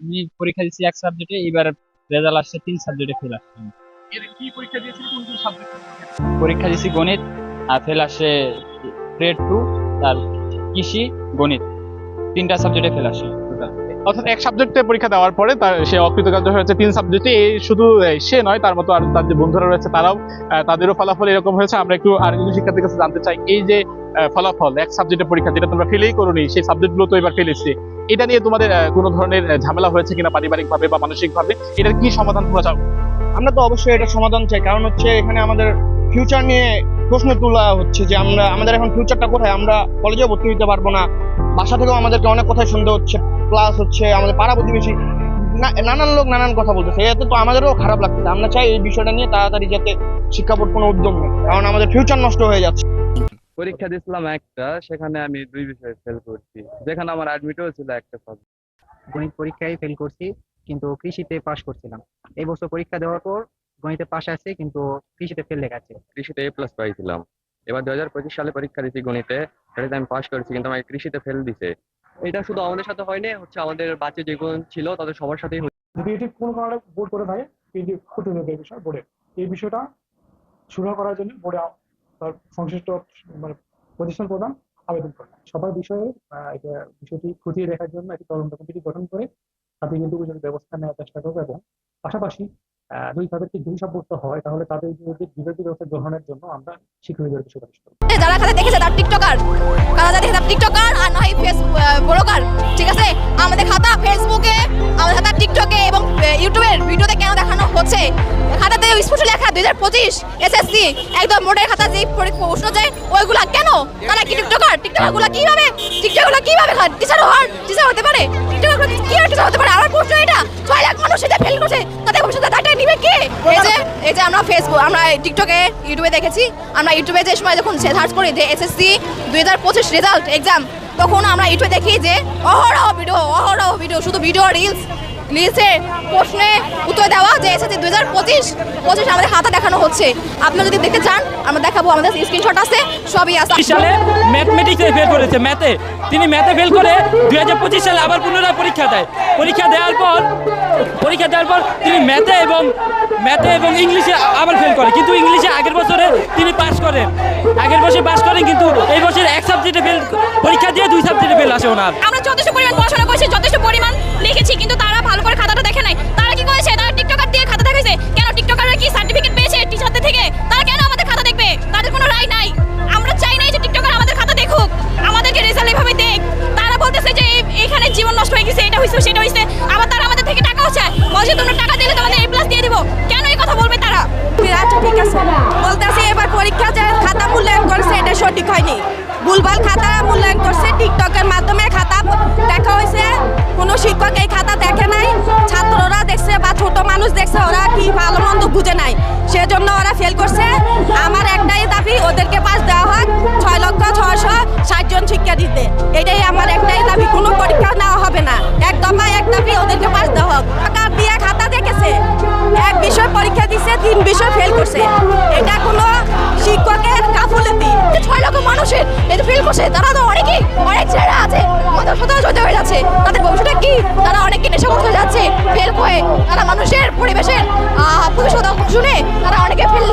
আমি পরীক্ষা দিচ্ছি এক সাবজেক্টে এবার রেজাল্ট আসছে তিন সাবজেক্টে ফেল আসছে। কি পরীক্ষা দিয়েছিল কোন কোন সাবজেক্ট পরীক্ষা? দিচ্ছি গণিত আর ফেল আসছে গ্রেড টু তার কৃষি গণিত। তিনটা সাবজেক্টে ফেল আসে অর্থাৎ এক সাবজেক্টে পরীক্ষা দেওয়ার পরে তার সে অকৃতকার্য হয়েছে তিন সাবজেক্টে এই শুধু সে নয় তার মতো আর তার যে বন্ধুরা রয়েছে তারাও তাদেরও ফলাফল এরকম হয়েছে। আমরা একটু আর কিছু শিক্ষার্থীর কাছে জানতে চাই এই যে ফলাফল, এক সাবজেক্টে পরীক্ষা যেটা তোমরা ফেলেই করোনি, সেই সাবজেক্টগুলো তো এবার ফেল এসছে। এটা নিয়ে তোমাদের কোনো ধরনের ঝামেলা হয়েছে কিনা পারিবারিক ভাবে বা মানসিক ভাবে এটার কি সমাধান তোমরা চাও আমরা তো অবশ্যই এটা সমাধান চাই। কারণ হচ্ছে এখানে আমাদের ফিউচার নিয়ে প্রশ্ন তোলা হচ্ছে যে আমরা, আমাদের এখন ফিউচারটা কোথায়? আমরা কলেজে ভর্তি হতে পারব না। বাসা থেকেও আমাদেরকে অনেক কথাই শুনতে হচ্ছে। প্লাস হচ্ছে আমাদের পাড়া প্রতিবেশী নানান লোক নানান কথা বলতেছে। এতে তো আমাদেরও খারাপ লাগছে আমরা চাই এই বিষয়টা নিয়ে তাড়াতাড়ি যাতে শিক্ষা বোর্ড কোনো উদ্যোগ নেয়। কারণ আমাদের ফিউচার নষ্ট হয়ে যাচ্ছে। পরীক্ষা দিয়েছিলাম একটা সেখানে আমি দুই বিষয়ে ফেল করছি। যেখানে আমার অ্যাডমিটও ছিল একটা সাবজেক্ট গণিত পরীক্ষায় ফেল করছি কিন্তু কৃষিতে পাশ করছিলাম। এই বছর পরীক্ষা দেওয়ার পর গণিতে পাশ আছে কিন্তু কৃষিতে ফেল লেখাচ্ছে কৃষিতে এ প্লাস পাইছিলাম। এবার দু হাজার পঁচিশ সালে পরীক্ষা দিয়েছি গণিতে সেটাতে আমি পাশ করেছি কিন্তু আমাকে কৃষিতে ফেল দিছে। এটা শুধু আমাদের সাথে হয়নি হচ্ছে আমাদের বাচ্চা যেগুলো ছিল তাদের সবার সাথেই যদি এটি কোনো কারণে বোর্ড করে থাকে এটি ক্ষতি হবে এই বিষয় বোর্ডে। এই বিষয়টা সুরাহা করার জন্য বোর্ডে তার সংশ্লিষ্ট মানে প্রতিষ্ঠান প্রদান আবেদন করে সবার বিষয়ে এটা বিষয়টি খতিয়ে দেখার জন্য একটি তদন্ত কমিটি গঠন করে তাতে কিন্তু ব্যবস্থা নেওয়ার চেষ্টা করবে এবং পাশাপাশি যদি তাদেরকে দুই সাব্যস্ত হয়, তাহলে তাদের বিরুদ্ধে বিরোধী ব্যবস্থা গ্রহণের জন্য আমরা শিক্ষকদের সুপারিশ করব। যারা খাতা দেখেছে তার টিকটকার? কারা দেখেছে তার টিকটকার আর ঠিক আছে? আমাদের খাতা ফেসবুকে, আমাদের খাতা টিকটকে এবং ইউটিউবের ভিডিওতে কেন দেখানো হচ্ছে? স্পষ্ট লেখা, দুই হাজার পঁচিশ এসএসসি একদম মোটের খাতা যে পরি- প্রশ্ন যায়, ওইগুলা কেন? তারা কি টিকটকার? টিকটকারগুলা কীভাবে টিকটকগুলা কীভাবে টিচার হওয়ার টিচার হতে পারে? টিকটকারগুলো কীভাবে টিচার হতে পারে? আমার প্রশ্ন এটা, ছয় লাখ মানুষ এটা ফেল করছে, তাদের ভবিষ্যতে ডাটা নিবে কে? এই যে এই যে আমরা ফেসবুক আমরা টিকটকে ইউটিউবে দেখেছি, আমরা ইউটিউবে যে সময় যখন সার্চ করি যে এসএসসি দুই হাজার পঁচিশ রেজাল্ট এক্সাম তখন আমরা ইউটিউবে দেখি যে অহরহ ভিডিও অহরহ ভিডিও শুধু ভিডিও রিলস রিলসে প্রশ্নে উত্তর দেওয়া যে এসেছে দুই হাজার পঁচিশ পঁচিশ আমাদের হাতে দেখানো হচ্ছে। আপনারা যদি দেখতে চান আমরা দেখাবো আমাদের স্ক্রিনশট আছে সবই আছে। সালে ম্যাথমেটিক্সে ফেল করেছে ম্যাথে তিনি ম্যাথে ফেল করে দুই হাজার পঁচিশ সালে আবার পুনরায় পরীক্ষা দেয়। পরীক্ষা দেওয়ার পর পরীক্ষা দেওয়ার পর তিনি ম্যাথে এবং ম্যাথে এবং ইংলিশে আবার ফেল করে। কিন্তু ইংলিশে আগের বছরে তিনি পাস করেন। আগের বছর পাস করেন কিন্তু এই বছর এক সাবজেক্টে ফেল পরীক্ষা দিয়ে দুই সাবজেক্টে ফেল আসে ওনার। আমরা যথেষ্ট পরিমাণ পড়াশোনা করেছি যথেষ্ট পরিমাণ লিখেছি কিন্তু তারা ভালো নাই। তারা কি করেছে? তারা টিকটকার দিয়ে খাতা দেখাইছে। কেন টিকটকাররা কি সার্টিফিকেট পেয়েছে টিচারদের থেকে? তারা কেন আমাদের খাতা দেখবে? তাদের কোনো রায় নাই। আমরা চাই নাই যে টিকটকার আমাদের খাতা দেখুক। আমাদেরকে রেজাল্ট এভাবে দেখ। তারা বলতেছে যে এইখানে জীবন নষ্ট হয়ে গেছে, এটা হয়েছে, সেটা হয়েছে। আবার তারা আমাদের থেকে টাকাও চায় বলছে, তোমরা টাকা দিলে তোমাদের এ প্লাস দিয়ে দিব। কেন এই কথা বলবে তারা? আচ্ছা ঠিক আছে। বলতেছি, এবার পরীক্ষা যে খাতা মূল্যায়ন করছে, এটা সঠিক হয়নি। ভুলভাল খাতা মূল্যায়ন করছে, টিকটকের মাধ্যমে খাতা দেখা হয়েছে। কোনো শিক্ষক এই খাতা দেখে নাই, ছাত্ররা দেখছে বা ছোট মানুষ দেখছে, ওরা কি ভালো মন্দ বুঝে নাই। সেজন্য ওরা ফেল করছে। আমার একটাই দাবি, ওদেরকে পাস দেওয়া হোক, ছয় লক্ষ ছয়শো ষাট জন শিক্ষা দিতে। এটাই আমার একটাই দাবি, কোনো পরীক্ষা নেওয়া হবে না। একদম এক দাবি, ওদেরকে পাস দেওয়া হোক। টাকা দিয়ে খাতা দেখেছে। এক বিষয় পরীক্ষা দিছে, তিন বিষয় ফেল করছে। এটা কোনো শিক্ষকের গাফুলতি ছয় লক্ষ মানুষের, এটা ফেল করছে। তারা তো অনেকেই, অনেক ছেলেরা আছে আমাদের সাথে হয়ে যাচ্ছে। তাদের ভবিষ্যৎটা কি? তারা অনেকে নেশাগ্রস্ত হয়ে যাচ্ছে ফেল হয়ে তারা মানুষের পরিবেশের প্রতিশোধ শুনে তারা অনেকে ফেল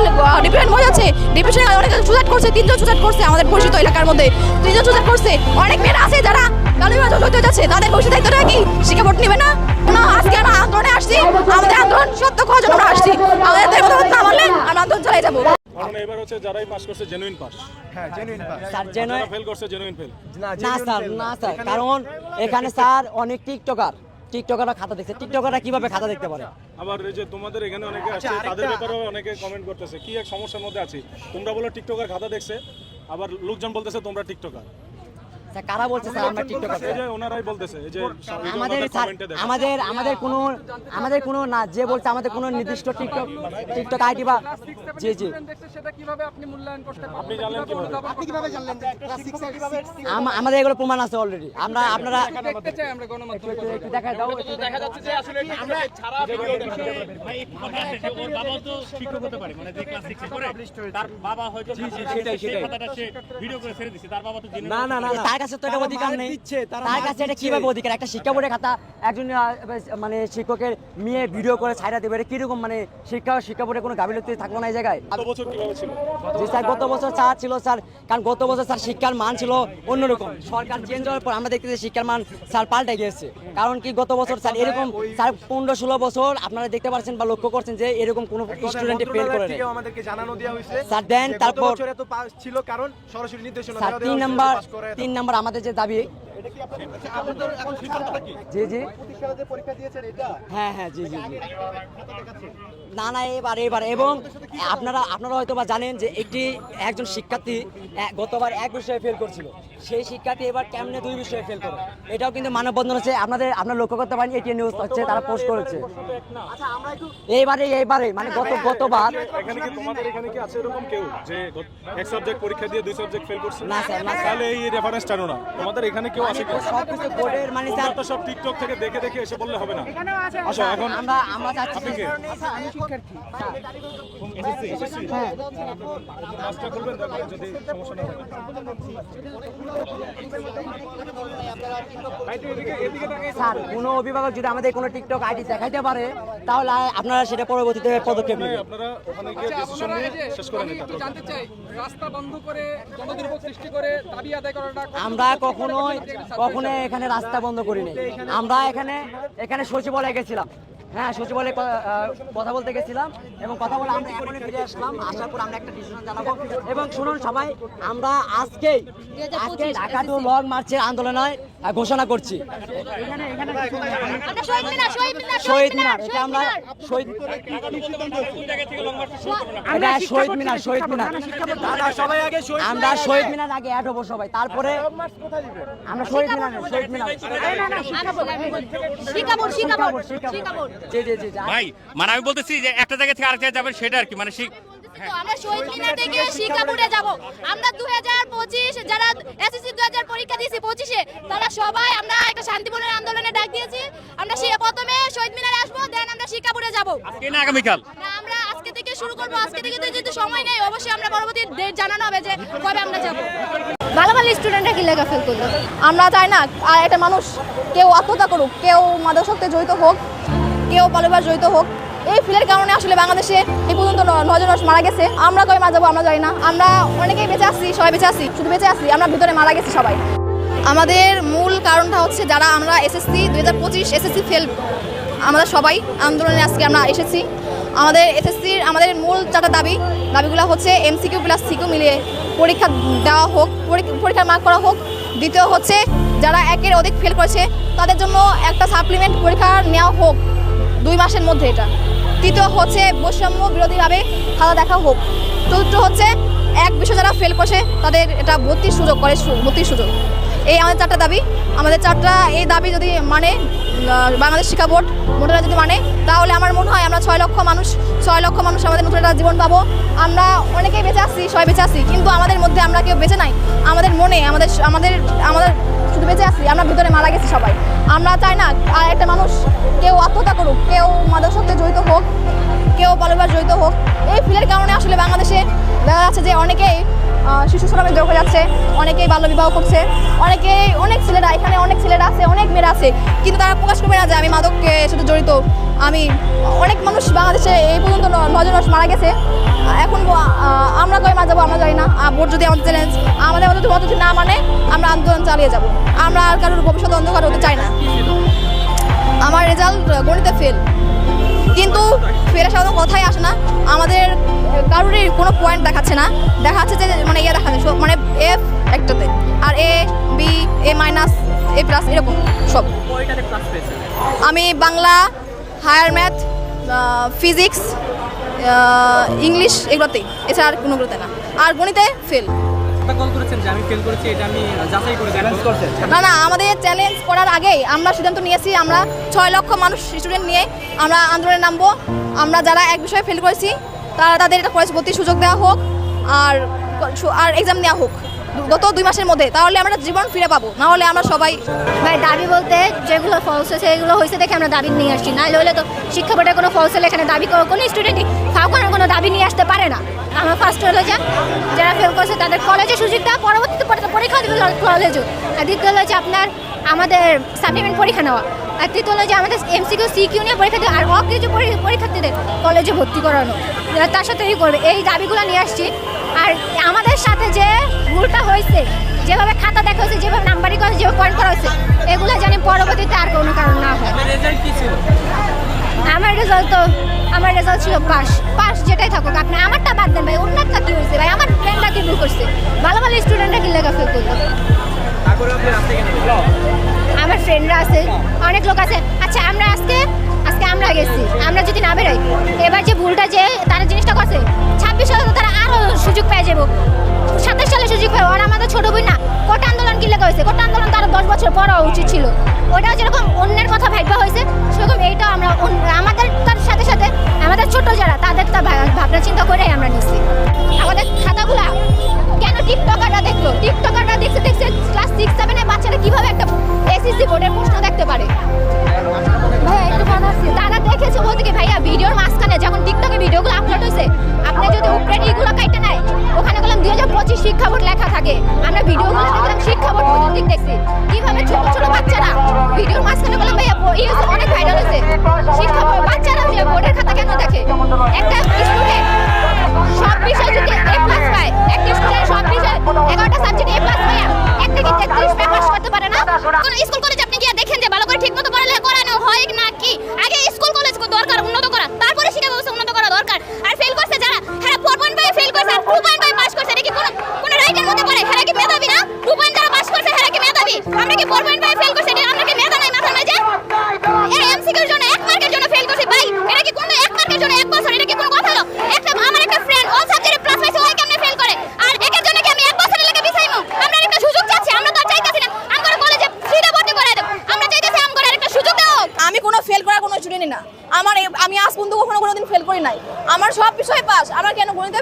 ডিপ্রেশন হয়ে যাচ্ছে। ডিপ্রেশনে অনেকে সুসাইড করছে, তিনজন সুসাইড করছে আমাদের পরিচিত এলাকার মধ্যে। তিনজন সুসাইড করছে। অনেক মেয়েরা আছে যারা গালি বাজা জড়িত যাচ্ছে। তাদের ভবিষ্যৎ দায়িত্বটা কি? শিক্ষা বোর্ড নেবে না? আজকে আমরা আন্দোলনে আসছি। আমাদের আন্দোলন সত্য করার আমরা আসছি। আমাদের কথা না মানলে আমরা আন্দোলন চালিয়ে যাব। কারণ এবার হচ্ছে যারাই পাস করছে জেনুইন পাস স্যার যেন ফেল করছে জেনুইন ফেল না স্যার না স্যার কারণ এখানে স্যার অনেক টিকটকার। টিকটকাররা খাতা দেখছে। টিকটকাররা কীভাবে খাতা দেখতে পারে? আবার এই যে তোমাদের এখানে অনেকে আছে তাদের ব্যাপারেও অনেকে কমেন্ট করতেছে কি এক সমস্যার মধ্যে আছি? তোমরা বলো টিকটকার খাতা দেখছে আবার লোকজন বলতেছে তোমরা টিকটকার। কারা বলছে স্যার? আমরা টিকটকার এই যে ওনারাই বলতেছে এই যে আমাদের স্যার আমাদের আমাদের কোনো আমাদের কোনো না যে বলছে আমাদের কোনো নির্দিষ্ট টিকটক টিকটক আইডি বা জি জি। আপনি জানলেন কীভাবে আমাদের এগুলো প্রমাণ আছে অলরেডি আমরা আপনারা একটু- একটু- একটু দেখা দাও দেখা যাচ্ছে যে আসলে না না না না। তার কাছে তো এটা অধিকার নেই। তার কাছে এটা কীভাবে অধিকার? একটা শিক্ষা বোর্ডের খাতা একজন মানে শিক্ষকের মেয়ে ভিডিও করে ছাইরা দেবে এটা কীরকম? মানে শিক্ষা শিক্ষা বোর্ডে কোনো গাফিলতি থাকল না এই জায়গায়? গত বছর কীভাবে ছিল? স্যার গত বছর স্যার ছিল স্যার কারণ গত বছর স্যার শিক্ষার মান ছিল অন্যরকম। সরকার চেঞ্জ হওয়ার পর আমরা দেখতেছি শিক্ষার মান স্যার পাল্টে গিয়েছে। কারণ কি গত বছর স্যার এরকম স্যার পনেরো ষোলো বছর আপনারা দেখতে পাচ্ছেন বা লক্ষ্য করছেন যে এরকম কোনো স্টুডেন্ট ফেল করে আমাদেরকে জানানো দেওয়া হয়েছে স্যার দেন তারপর ছিল কারণ সরাসরি নির্দেশনা তিন নাম্বার তিন নাম্বার আমাদের যে দাবি। জি জি। পরীক্ষা দিয়েছেন এটা? হ্যাঁ হ্যাঁ জি জি না না এবার এবার। এবং আপনারা আপনারা হয়তো বা জানেন যে একটি একজন শিক্ষার্থী গতবার এক বিষয়ে ফেল করছিল। সেই শিক্ষার্থী এবার কেমনে দুই বিষয়ে ফেল করে? এটাও কিন্তু মানববন্ধন হচ্ছে। আপনাদের আপনারা লক্ষ্য করতে পারেন এটি নিউজ হচ্ছে তারা পোস্ট করেছে। এইবারে এইবারে মানে গত গতবার এখানে কি তোমাদের এখানে কি আছে এরকম কেউ যে এক সাবজেক্ট পরীক্ষা দিয়ে দুই সাবজেক্ট ফেল করছে? না স্যার, না স্যার। তাহলে এই রেফারেন্স না। তোমাদের এখানে কেউ আছে কেউ সবকিছু বোর্ডের মানে স্যার তো সব টিকটক থেকে দেখে দেখে এসে বললে হবে না। এখন আমরা আমরা চাচ্ছি কে? হ্যাঁ। কাজটা করবেন তারপরে যদি সমস্যা না থাকে স্যার কোনো অভিভাবক যদি আমাদের কোনো টিকটক আইডি দেখাইতে পারে তাহলে আপনারা সেটা পরবর্তীতে পদক্ষেপ নেবেন। আপনারা ওখানে গিয়ে ডিসিশন নিয়ে শেষ করে নিতে জানতে চাই রাস্তা বন্ধ করে জনদুর্ভোগ সৃষ্টি করে দাবি আদায় করাটা আমরা কখনোই কখনোই এখানে রাস্তা বন্ধ করিনি। আমরা এখানে এখানে সচিবালয়ে গেছিলাম। হ্যাঁ সচিবালয়ে কথা বলতে গেছিলাম এবং কথা বলে আমরা এখনই ফিরে আসলাম। আসার পর আমরা একটা ডিসিশন জানাব। এবং শুনুন সবাই আমরা আজকেই আজকে ঢাকা টু লং মার্চের আন্দোলনে আহ, ঘোষণা করছি। আমরা শহীদ মিনার শহীদ মিনার শহীদ মিনার এটা আমরা শহীদ এটা শহীদ মিনার শহীদ মিনার। আমরা শহীদ মিনার আগে অ্যাড হব সবাই তারপরে আমরা শহীদ মিনার শহীদ মিনার। জি জি জি। ভাই মানে আমি বলতেছি যে একটা জায়গা থেকে আরেক জায়গায় যাবেন সেটা আর কি মানে শিখ- তো আমরা শহীদ মিনার থেকে শিকাপুরে যাব। আমরা দুই হাজার পঁচিশ যারা এসএসসি দুই হাজার পরীক্ষা দিয়েছি পঁচিশে তারা সবাই আমরা একটা শান্তিপূর্ণ আন্দোলনে ডাক দিয়েছি। আমরা সে প্রথমে শহীদ মিনারে আসব দেন আমরা শিকাপুরে যাব। না আগামীকাল? না আমরা আজকে থেকে শুরু করব। আজকে থেকে তো যদি সময় নেই অবশ্যই আমরা পরবর্তী ডেট জানানো হবে যে কবে আমরা যাব। ভালো ভালো স্টুডেন্টরা কি লেখা ফেল করল? আমরা চাই না আর একটা মানুষ কেউ আত্মহত্যা করুক কেউ মাদক মাদকাসক্তে জড়িত হোক কেউ পলিবার জড়িত হোক। এই ফিলের কারণে আসলে বাংলাদেশে এই পর্যন্ত নজন মারা গেছে। আমরা কবে মারা যাব আমরা জানি না। আমরা অনেকেই বেঁচে আসছি সবাই বেঁচে আসছি শুধু বেঁচে আসছি আমরা ভিতরে মারা গেছি সবাই। আমাদের মূল কারণটা হচ্ছে যারা আমরা এসএসসি দুই হাজার পঁচিশ এসএসসি ফেল আমরা সবাই আন্দোলনে আজকে আমরা এসেছি। আমাদের এসএসসির আমাদের মূল চারটা দাবি, দাবিগুলো হচ্ছে এমসিকিউ প্লাস সিকিউ মিলিয়ে পরীক্ষা দেওয়া হোক, পরীক্ষা- পরীক্ষার মার্ক করা হোক। দ্বিতীয় হচ্ছে যারা একের অধিক ফেল করেছে, তাদের জন্য একটা সাপ্লিমেন্ট পরীক্ষা নেওয়া হোক। দুই মাসের মধ্যে এটা। তৃতীয় হচ্ছে বৈষম্য বিরোধীভাবে খাতা দেখা হোক। চতুর্থ হচ্ছে এক বিষয় যারা ফেল করছে, তাদের এটা ভর্তির সুযোগ করে ভর্তির সুযোগ। এই আমাদের চারটা দাবি। আমাদের চারটা এই দাবি যদি মানে বাংলাদেশ শিক্ষা বোর্ড মোটেরা যদি মানে তাহলে আমার মনে হয় আমরা ছয় লক্ষ মানুষ, ছয় লক্ষ মানুষ আমাদের নতুন একটা জীবন পাবো। আমরা অনেকেই বেঁচে আসছি সবাই বেঁচে আসছি কিন্তু আমাদের মধ্যে আমরা কেউ বেঁচে নাই। আমাদের মনে, আমাদের আমাদের আমাদের বেঁচে আসি আমরা ভিতরে মারা গেছি সবাই। আমরা চাই না আর একটা মানুষ কেউ আত্মহত্যা করুক, কেউ মাদকশক্তি জড়িত হোক, কেউ পলিবার জড়িত হোক। এই ফিলের কারণে আসলে বাংলাদেশে দেখা যাচ্ছে যে অনেকেই শিশু শ্রমে যোগ যাচ্ছে, অনেকেই বাল্যবিবাহ করছে, অনেকেই, অনেক ছেলেরা, এখানে অনেক ছেলেরা আছে, অনেক মেয়েরা আছে, কিন্তু তারা প্রকাশ করবে না যে আমি মাদককে সাথে জড়িত। আমি অনেক মানুষ বাংলাদেশে এই পর্যন্ত নজন মানুষ মারা গেছে। এখন আমরা কবে মারা যাব আমরা জানি না। ভোট যদি আমাদের চ্যালেঞ্জ আমাদের মতো ভোট যদি না মানে আমরা আন্দোলন চালিয়ে যাব। আমরা আর কারোর ভবিষ্যৎ অন্ধকার হতে চাই না। আমার রেজাল্ট গণিতে ফেল কিন্তু ফেরার সাধারণত কথাই আসে না। আমাদের কারোরই কোনো পয়েন্ট দেখাচ্ছে না। দেখাচ্ছে যে মানে ইয়ে দেখাচ্ছে মানে এফ একটাতে। আর A B A minus A plus এরকম সব। আমি Bangla higher math physics English এগুলোতেই। এছাড়া আর কোনোগুলোতে না। আর গণিতে ফেল না না আমাদের চ্যালেঞ্জ করার আগেই আমরা সিদ্ধান্ত নিয়েছি আমরা ছয় লক্ষ মানুষ স্টুডেন্ট নিয়ে আমরা আন্দোলনে নামবো। আমরা যারা এক বিষয়ে ফেল করেছি তারা তাদের এটা কলেজ ভর্তির সুযোগ দেওয়া হোক আর আর এক্সাম নেওয়া হোক। গত দুই মাসের মধ্যে, তাহলে আমরা জীবন ফিরে পাবো। না হলে আমরা সবাই ভাই, দাবি বলতে যেগুলো ফলস হয়েছে এগুলো হয়েছে দেখে আমরা দাবি নিয়ে আসছি। না হলে তো শিক্ষা বোর্ডের কোনো ফলস হলে এখানে দাবি কোনো স্টুডেন্টই কাউকে কোনো দাবি নিয়ে আসতে পারে না। আমার ফার্স্ট হলো যে, যারা ফেল করছে তাদের কলেজে সুযোগটা পরবর্তীতে পরে- পরীক্ষা দেবে কলেজও আর দ্বিতীয় হলো যে আপনার আমাদের সাপ্লিমেন্ট পরীক্ষা নেওয়া। আর তৃতীয় হলো যে আমাদের এমসিকিউ সিকিউ নিয়ে পরীক্ষা দেওয়া। আর অকেজু পরীক্ষার্থীদের কলেজে ভর্তি করানো। তার সাথে এই করবে। এই দাবিগুলো নিয়ে আসছি। আর আমাদের সাথে যে ভুলটা হয়েছে যেভাবে খাতা দেখা হয়েছে যেভাবে নাম্বারিং করা যেভাবে পয়েন্ট করা হয়েছে এগুলো জানি পরবর্তীতে আর কোনো কারণ না হয়। আমার রেজাল্ট তো আমার রেজাল্ট ছিল পাস পাস যেটাই থাকুক আপনি আমারটা বাদ দেন ভাই অন্যটা কি হয়েছে ভাই? আমার ফ্রেন্ডরা কি ভুল করছে? ভালো ভালো স্টুডেন্টরা কি লেখা ফেল করল? আমার ফ্রেন্ডরা আছে অনেক লোক আছে। আচ্ছা আমরা আজকে আজকে আমরা গেছি, আমরা যদি না বেরোই, এবার যে ভুলটা যে তারা জিনিসটা করছে, ছাব্বিশ সালে তারা আরও সুযোগ পেয়ে যাব। সাতাশ সালে সুযোগ পাবো আর আমাদের ছোট বই না, কোটা আন্দোলন কি লেখা হয়েছে কোটা আন্দোলন তার দশ বছর পর উচিত ছিল। ওটাও যেরকম অন্যের কথা ভাববা হয়েছে, সেরকম এইটাও আমরা আমাদের তার সাথে সাথে আমাদের ছোট যারা, তাদের তা ভাবনা চিন্তা করেই আমরা নিচ্ছি। আমাদের খাতাগুলা একটা সব বিষয় যদি এ প্লাস একটা সব বিষয় একটা কি করতে পারে না? স্কুল কলেজ আপনি গিয়ে দেখেন যে ঠিক মতো পড়ালেখা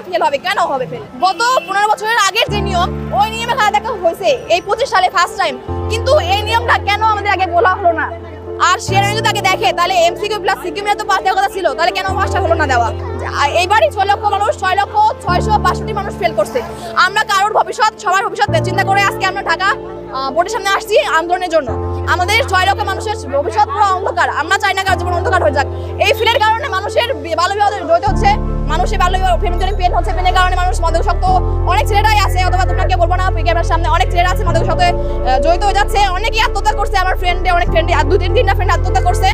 ফেল হবে কেন হবে ফেল? গত পনেরো বছরের আগের যে নিয়ম, ওই নিয়মে খেলা দেখা হয়েছে, এই পঁচিশ সালে ফার্স্ট টাইম কিন্তু এই নিয়মটা কেন আমাদের আগে বলা হলো না? আর সে যদি তাকে দেখে, তাহলে এমসিকিউ প্লাস সিকিউ তো পাস দেওয়ার কথা ছিল, তাহলে কেন পাসটা হলো না দেওয়া? এইবারই ছয় লক্ষ মানুষ, ছয় লক্ষ ছয়শো বাষট্টি মানুষ ফেল করছে। আমরা কারোর ভবিষ্যৎ, সবার ভবিষ্যৎ চিন্তা করে আজকে আমরা ঢাকা বোর্ডের সামনে আসছি আন্দোলনের জন্য। আমাদের ছয় রকম মানুষের ভবিষ্যৎ পুরো অন্ধকার। আমরা চাই না কার জীবন অন্ধকার হয়ে যাক। এই ফিলের কারণে মানুষের বাল্য বিবাহ জড়িত হচ্ছে। মানুষের বাল্য বিবাহ পেন হচ্ছে। পেনের কারণে মানুষ মাদকাসক্ত অনেক ছেলেরাই আছে, অথবা তোমরা বলব না ক্যামেরার সামনে অনেক ছেলেরা আছে মাদকাসক্ত জড়িত হয়ে যাচ্ছে। অনেকেই আত্মহত্যা করছে। আমার ফ্রেন্ডে অনেক ফ্রেন্ডে দু তিন তিনটা ফ্রেন্ড আত্মহত্যা করছে।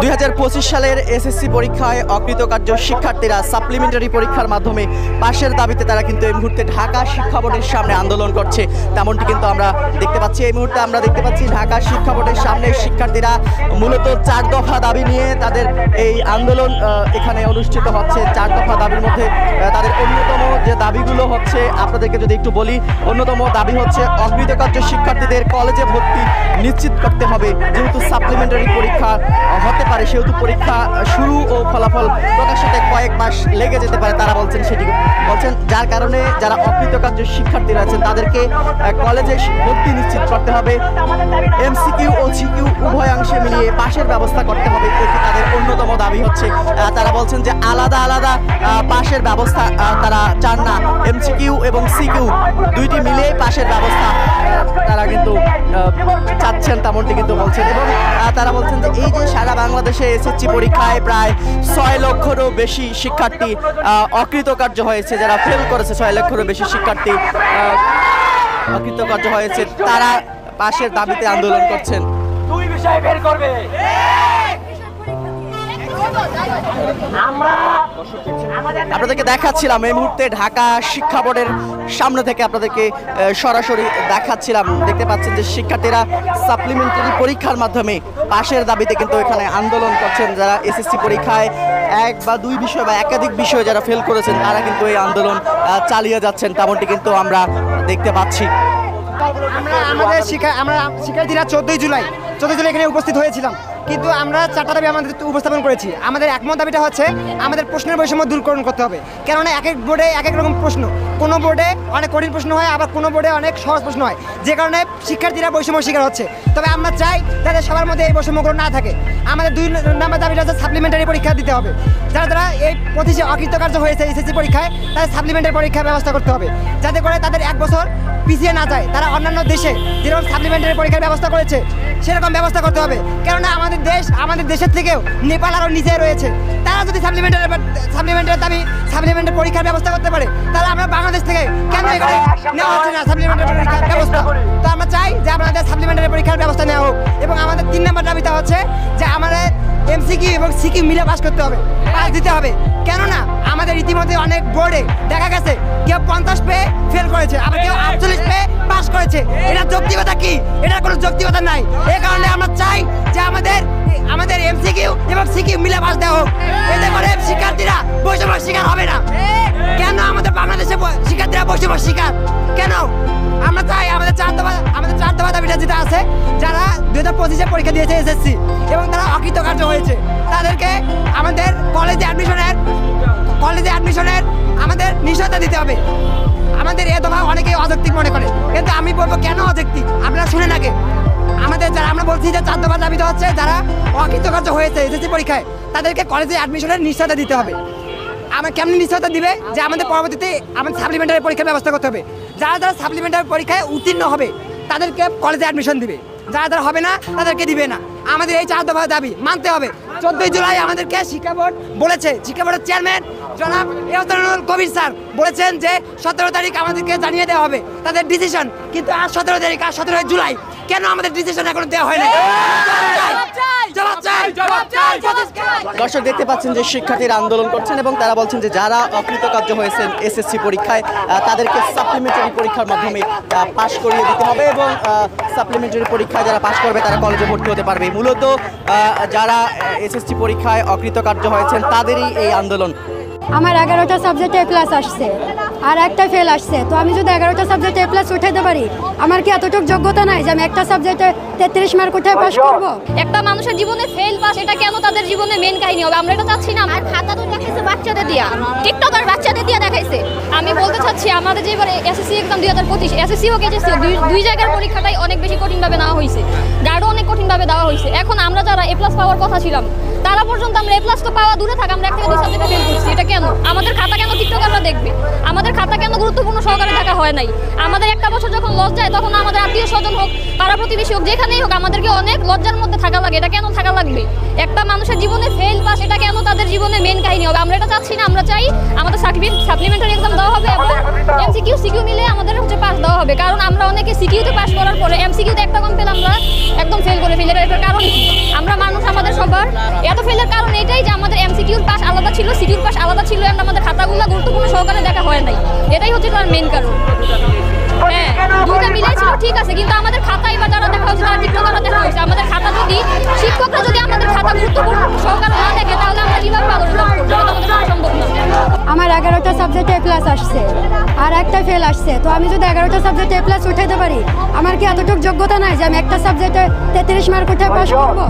দুই হাজার পঁচিশ সালের এসএসসি পরীক্ষায় অকৃতকার্য শিক্ষার্থীরা সাপ্লিমেন্টারি পরীক্ষার মাধ্যমে পাশের দাবিতে তারা কিন্তু এই মুহূর্তে ঢাকা শিক্ষা বোর্ডের সামনে আন্দোলন করছে। তেমনটি কিন্তু আমরা দেখতে পাচ্ছি। এই মুহূর্তে আমরা দেখতে পাচ্ছি ঢাকা শিক্ষা বোর্ডের সামনে শিক্ষার্থীরা মূলত চার দফা দাবি নিয়ে তাদের এই আন্দোলন এখানে অনুষ্ঠিত হচ্ছে। চার দফা দাবির মধ্যে তাদের অন্যতম যে দাবিগুলো হচ্ছে, আপনাদেরকে যদি একটু বলি, অন্যতম দাবি হচ্ছে অকৃতকার্য শিক্ষার্থীদের কলেজে ভর্তি নিশ্চিত করতে হবে। যেহেতু সাপ্লিমেন্টারি পরীক্ষা হতে পারে, সেহেতু পরীক্ষা শুরু ও ফলাফল প্রকাশ কয়েক মাস লেগে যেতে পারে, তারা বলছেন সেটি বলছেন যার কারণে যারা অকৃতকার্য শিক্ষার্থীরা আছেন তাদেরকে কলেজে ভর্তি নিশ্চিত করতে হবে। এমসিকিউ ও সিকিউ উভয়াংশে মিলিয়ে পাশের ব্যবস্থা করতে হবে, এটি তাদের অন্যতম দাবি হচ্ছে। তারা বলছেন যে আলাদা আলাদা পাশের ব্যবস্থা তারা চান না। এমসিকিউ এবং সিকিউ দুইটি মিলিয়ে পাশের ব্যবস্থা তারা কিন্তু চাচ্ছেন তেমনটি কিন্তু বলছেন। এবং তারা বলছেন যে এই যে সারা বাংলাদেশে এসএসসি পরীক্ষায় প্রায় ছয় লক্ষরও বেশি শিক্ষার্থী অকৃতকার্য হয়েছে। যারা ফেল করেছে, ছয় লক্ষরও বেশি শিক্ষার্থী অকৃতকার্য হয়েছে। তারা পাশের দাবিতে আন্দোলন করছেন। আপনাদেরকে দেখাচ্ছিলাম এই মুহূর্তে ঢাকা শিক্ষা বোর্ডের সামনে থেকে আপনাদেরকে সরাসরি দেখাচ্ছিলাম। দেখতে পাচ্ছেন যে শিক্ষার্থীরা সাপ্লিমেন্টারি পরীক্ষার মাধ্যমে পাশের দাবিতে কিন্তু এখানে আন্দোলন করছেন যারা এসএসসি পরীক্ষায় এক বা দুই বিষয় বা একাধিক বিষয়ে যারা ফেল করেছেন, তারা কিন্তু এই আন্দোলন চালিয়ে যাচ্ছেন তেমনটি কিন্তু আমরা দেখতে পাচ্ছি। আমরা আমাদের শিক্ষা আমরা শিক্ষার্থীরা চোদ্দই জুলাই চোদ্দই জুলাই এখানে উপস্থিত হয়েছিলাম। কিন্তু আমরা চারটা দাবি আমাদের উপস্থাপন করেছি। আমাদের একমত দাবিটা হচ্ছে, আমাদের প্রশ্নের বৈষম্য দূরকরণ করতে হবে। কেননা এক এক বোর্ডে এক এক রকম প্রশ্ন। কোনো বোর্ডে অনেক কঠিন প্রশ্ন হয়, আবার কোনো বোর্ডে অনেক সহজ প্রশ্ন হয়। যে কারণে শিক্ষার্থীরা বৈষম্য শিকার হচ্ছে। তবে আমরা চাই যাতে সবার মধ্যে এই বৈষম্যগুলো না থাকে। আমাদের দুই নম্বর দাবিটা হচ্ছে সাপ্লিমেন্টারি পরীক্ষা দিতে হবে। যারা যারা এই প্রতিষ্ঠা অকৃতকার্য হয়েছে এসএসসি পরীক্ষায়, তাদের সাপ্লিমেন্টারি পরীক্ষার ব্যবস্থা করতে হবে। যাতে করে তাদের এক বছর পিছিয়ে না যায়। তারা অন্যান্য দেশে যেরকম সাপ্লিমেন্টারি পরীক্ষার ব্যবস্থা করেছে, সেরকম ব্যবস্থা করতে হবে। কেননা আমাদের দেশ, আমাদের দেশের থেকেও নেপাল আরও নিচে রয়েছে। তারা যদি সাপ্লিমেন্টারি সাপ্লিমেন্টারি দাবি সাপ্লিমেন্টারি পরীক্ষার ব্যবস্থা করতে পারে। তাহলে আমরা বাংলাদেশ থেকে কেন এখানে নেওয়া হচ্ছে না সাপ্লিমেন্টারি পরীক্ষার ব্যবস্থা। তো আমরা চাই যে আমাদের সাপ্লিমেন্টারি পরীক্ষার ব্যবস্থা নেওয়া হোক। এবং আমাদের তিন নম্বর দাবিটা হচ্ছে যে আমাদের এমসিকিউ এবং সিকিউ মিলে পাস করতে হবে। পাস দিতে হবে। কেননা আমাদের ইতিমধ্যে অনেক বোর্ডে দেখা গেছে কেউ পঞ্চাশ পেয়ে ফেল করেছে আবার কেউ আটচল্লিশ পেয়ে পাস করেছে। এটা যৌক্তিকতা কি? এটার কোনো যৌক্তিকতা নাই। এই কারণে আমরা চাই যে আমাদের আমাদের এমসিকিউ এবং সিকিউ মিলে পাস দেওয়া হোক। এতে করে শিক্ষার্থীরা বৈষম্য শিকার হবে না। কেন আমাদের বাংলাদেশে শিক্ষার্থীরা বৈষম্য শিকার? কেন? আমরা চাই আমাদের চার দফা আমাদের চার দফা দাবিটা যেটা আছে, যারা দুই হাজার পঁচিশে পরীক্ষা দিয়েছে এসএসসি এবং তারা অকৃতকার্য হয়েছে। তাদেরকে আমাদের কলেজে অ্যাডমিশনের কলেজে অ্যাডমিশনের আমাদের নিশ্চয়তা দিতে হবে। আমাদের এ দফা অনেকেই অযৌক্তিক মনে করে। কিন্তু আমি বলব কেন অযৌক্তিক? আপনারা শুনে নাকি আমাদের যারা, আমরা বলছি যে চার দফা দাবিটা হচ্ছে, যারা অকৃতকার্য হয়েছে এসএসসি পরীক্ষায়, তাদেরকে কলেজে অ্যাডমিশনের নিশ্চয়তা দিতে হবে। আমার কেমন নিশ্চয়তা দিবে? যে আমাদের পরবর্তীতে আমাদের সাপ্লিমেন্টারি পরীক্ষার ব্যবস্থা করতে হবে। যারা যারা সাপ্লিমেন্টারি পরীক্ষায় উত্তীর্ণ হবে, তাদেরকে কলেজে অ্যাডমিশন দিবে। যারা যারা হবে না, তাদেরকে দিবে না। আমাদের এই চার দফা দাবি মানতে হবে। চোদ্দই জুলাই আমাদেরকে শিক্ষা বোর্ড বলেছে, শিক্ষা বোর্ডের চেয়ারম্যান জনাব এহতানুল কবির স্যার বলেছেন যে, সতেরো তারিখ আমাদেরকে জানিয়ে দেওয়া হবে তাদের ডিসিশন কিন্তু আজ সতেরো তারিখ আর সতেরোই জুলাই। কেন আমাদের ডিসিশন এখনও দেওয়া হয়নি? জবাব চাই! জবাব চাই! জবাব চাই! দর্শক দেখতে পাচ্ছেন যে শিক্ষার্থীরা আন্দোলন করছেন এবং তারা বলছেন যে যারা অকৃতকার্য হয়েছেন এসএসসি পরীক্ষায় তাদেরকে সাপ্লিমেন্টারি পরীক্ষার মাধ্যমে পাশ করিয়ে দিতে হবে এবং সাপ্লিমেন্টারি পরীক্ষায় যারা পাশ করবে তারা কলেজে ভর্তি হতে পারবে। মূলত আহ, যারা এসএসসি পরীক্ষায় অকৃতকার্য হয়েছেন তাদেরই এই আন্দোলন। আমার এগারোটা সাবজেক্টে এ প্লাস আসছে আর একটা ফেল আসছে। তো আমি যদি এগারোটা সাবজেক্টে এ প্লাস উঠাইতে পারি আমার কি এতটুকু যোগ্যতা নাই যে আমি একটা সাবজেক্টে তেত্রিশ মার্ক উঠে পাস করব? একটা মানুষের জীবনে ফেল পাস এটা কেন তাদের জীবনে মেন কাহিনী হবে? আমরা এটা চাচ্ছি না। আর খাতা তো দেখাইছে বাচ্চাদের দিয়া। টিকটকার বাচ্চাদের দিয়া দেখাইছে। আমি বলতে চাচ্ছি আমাদের যে এবারে এসএসসি এক্সাম দুই হাজার পঁচিশ এসএসসি হোক দুই- দুই জায়গার পরীক্ষাটাই অনেক বেশি কঠিনভাবে নেওয়া হয়েছে গার্ডও অনেক কঠিনভাবে দেওয়া হয়েছে এখন আমরা যারা এ প্লাস পাওয়ার কথা ছিলাম তারা পর্যন্ত আমরা এ প্লাস তো পাওয়া দূরে থাক, আমরা এক থেকে দুই সাবজেক্টে ফেল করছি। এটা কেন? আমাদের খাতা কেন টিকটকাররা দেখবে? আমাদের খাতা কেন গুরুত্বপূর্ণ সহকারে থাকা হয় নাই? আমাদের একটা বছর যখন লস যায়, তখন আমাদের আত্মীয় স্বজন হোক, পাড়া প্রতিবেশী হোক, যেখানেই হোক, আমাদেরকে অনেক লজ্জার মধ্যে থাকা লাগে। এটা কেন থাকা লাগবে? একটা মানুষের জীবনে ফেল পাস এটা কেন তাদের জীবনে মেন কাহিনী হবে? আমরা এটা চাচ্ছি না, আমরা চাই আমাদের সার্টিফিকেট সাপ্লিমেন্টারি এক্সাম দেওয়া হবে এবং এমসিকিউ সিকিউ মিলে আমাদের হচ্ছে পাস দেওয়া হবে। কারণ আমরা অনেকে সিকিউতে পাস করার পরে এমসিকিউতে একটা কম পেলে আমরা একদম ফেল করে ফেলি এটার কারণ আমরা মানুষ আমাদের সবার। এত ফেলের কারণ এটাই যে আমাদের এমসিকিউর পাস আলাদা ছিল সিকিউর পাস আলাদা ছিল, and আমাদের খাতাগুলো গুরুত্বপূর্ণ সহকারে দেখা হয় নাই। এটাই হচ্ছে তার মেন কারণ। দুটো মিলাই ছিল ঠিক আছে কিন্তু আমাদের খাতায় বা যারা দেখা হচ্ছে তারা দেখা হচ্ছে আমাদের খাতা যদি শিক্ষকরা যদি আমাদের খাতা গুরুত্বপূর্ণ সহকারে না দেখে তাহলে আমরা কীভাবে সম্ভব না। আমার এগারোটা সাবজেক্টে এ প্লাস আসছে আর একটা ফেল আসছে। তো আমি যদি এগারোটা সাবজেক্টে এ প্লাস উঠাইতে পারি আমার কি এতটুকু যোগ্যতা নাই যে আমি একটা সাবজেক্টে তেত্রিশ মার্ক উঠে পাস করব?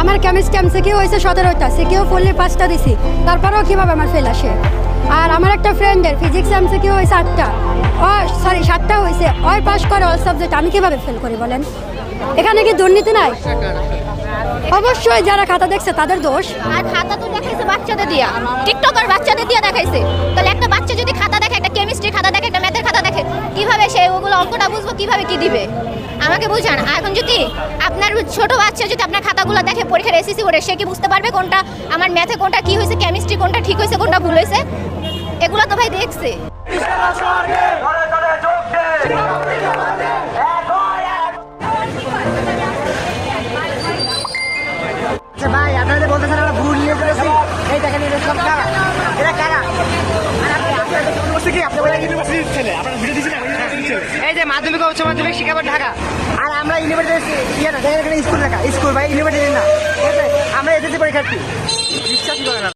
আমার কেমিস্ট্রি এমসিকিউ হয়েছে সতেরোটা সিকিউ ফুললি পাঁচটা দিছি। তারপরেও কীভাবে আমার ফেল আসে? আর আমার একটা ফ্রেন্ডের ফিজিক্স এমসিকিউ হয়েছে আটটা ও সরি সাতটা হয়েছে ওই পাস করে অল সাবজেক্ট আমি কীভাবে ফেল করি বলেন? এখানে কি দুর্নীতি নাই? অবশ্যই যারা খাতা দেখছে তাদের দোষ। আর খাতা তো দেখাইছে বাচ্চাদের দিয়া। টিকটকার বাচ্চাদের দিয়া দেখাইছে। তাহলে একটা বাচ্চা যদি খাতা কেমিস্ট্রি খাতা দেখে, একটা ম্যাথের খাতা দেখে, কীভাবে সে ওগুলো অঙ্কটা বুঝব, কীভাবে কি দিবে? আমাকে বুঝান। এখন যদি আপনার ছোট বাচ্চা যদি আপনার খাতাগুলো দেখে, পরীক্ষার এসএসসি করে, সে কি বুঝতে পারবে কোনটা আমার ম্যাথে কোনটা কি হয়েছে কেমিস্ট্রি কোনটা ঠিক হয়েছে, কোনটা ভুল হয়েছে? এগুলো তো ভাই দেখছে। আচ্ছা ভাই, আপনাদের বলতেছেন আমরা ভুল নিয়ে করেছি এই দেখেন এটা কারা এটা কারা আর আপনি- কি ইউনিভার্সিটির ছেলে। আপনারা ভিডিও দিয়েছেন, এই যে মাধ্যমিক উচ্চ মাধ্যমিক শিক্ষা বোর্ড ঢাকা। আর আমরা ইউনিভার্সিটি ইয়ে না এখানে স্কুল ঢাকা। স্কুল ভাই ইউনিভার্সিটি না। আমরা এসএসসি পরীক্ষার্থী। বিশ্বাস করে না।